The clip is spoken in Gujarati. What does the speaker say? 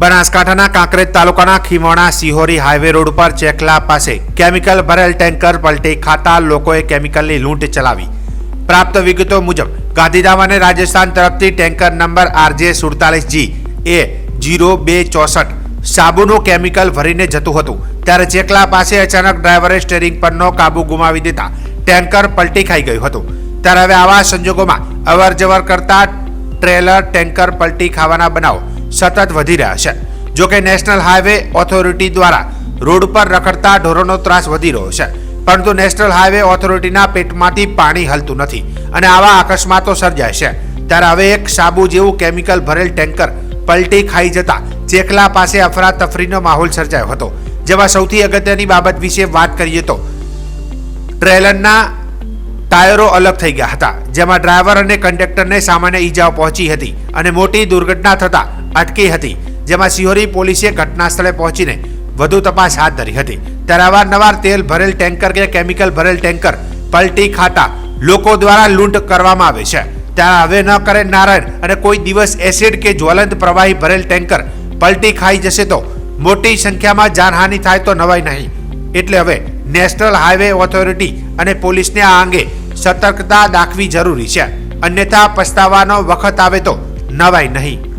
બનાસકાંઠાના કાંકરેજ તાલુકાના ખીમોણા સિહોરી હાઈવે રોડ પર ચેકલા પાસે કેમિકલ ભરેલ ટેન્કર પલટી ખાતા લોકોએ કેમિકલની લૂંટ ચલાવી. પ્રાપ્ત વિગતો મુજબ, ગાંધીધામ અને રાજસ્થાન તરફથી ટેન્કર નંબર આરજે સુડતાલીસ જી, એ જીરો બે ચોસઠ સાબુનું કેમિકલ ભરીને જતું હતું. ત્યારે ચેકલા પાસે અચાનક ડ્રાઈવરે સ્ટેરિંગ પરનો કાબુ ગુમાવી દેતા ટેન્કર પલટી ખાઈ ગયું હતું. ત્યારે હવે આવા સંજોગોમાં અવર જવર કરતા ટ્રેલર ટેન્કર પલટી ખાવાના બનાવો સતત વધી રહ્યા છે. જોકે નેશનલ હાઈવે ઓથોરિટી દ્વારા રોડ પર રખડતા ઢોરોનો ત્રાસ વધી રહ્યો છે. પરંતુ નેશનલ હાઈવે ઓથોરિટીના પેટમાંથી પાણી હલતું નથી અને આવા અકસ્માતો સર્જાય છે. ત્યારે હવે એક સાબુ જેવું કેમિકલ ભરેલ ટેન્કર પલટી ખાઈ જતા ચેકલા પાસે અફરાતફરીનો માહોલ સર્જાયો હતો. જેમાં સૌથી અગત્યની બાબત વિશે વાત કરીએ તો ટ્રેલરના ટાયરો અલગ થઈ ગયા હતા, જેમાં ડ્રાઈવર અને કંડક્ટરને સામાન્ય ઈજાઓ પહોંચી હતી અને મોટી દુર્ઘટના થતાં અટકી હતી, જેમાં સિહોરી પોલીસે ઘટના સ્થળે પહોંચીને વધુ તપાસ હાથ ધરી હતી. ત્યારે અવારનવાર તેલ ભરેલ ટેન્કર કે કેમિકલ ભરેલ ટેન્કર પલટી ખાતા લોકો દ્વારા લૂંટ કરવામાં આવે છે. ત્યારે હવે ન કરે નારાયણ અને કોઈ દિવસ એસિડ કે જ્વલંત પ્રવાહી ભરેલ ટેન્કર પલટી ખાઈ જશે તો મોટી સંખ્યામાં જાનહાનિ થાય તો નવાઈ નહીં. એટલે હવે નેશનલ હાઈવે ઓથોરિટી અને પોલીસને આ અંગે સતર્કતા દાખવી જરૂરી છે. અન્યથા પસ્તાવાનો વખત આવે તો નવાય નહીં.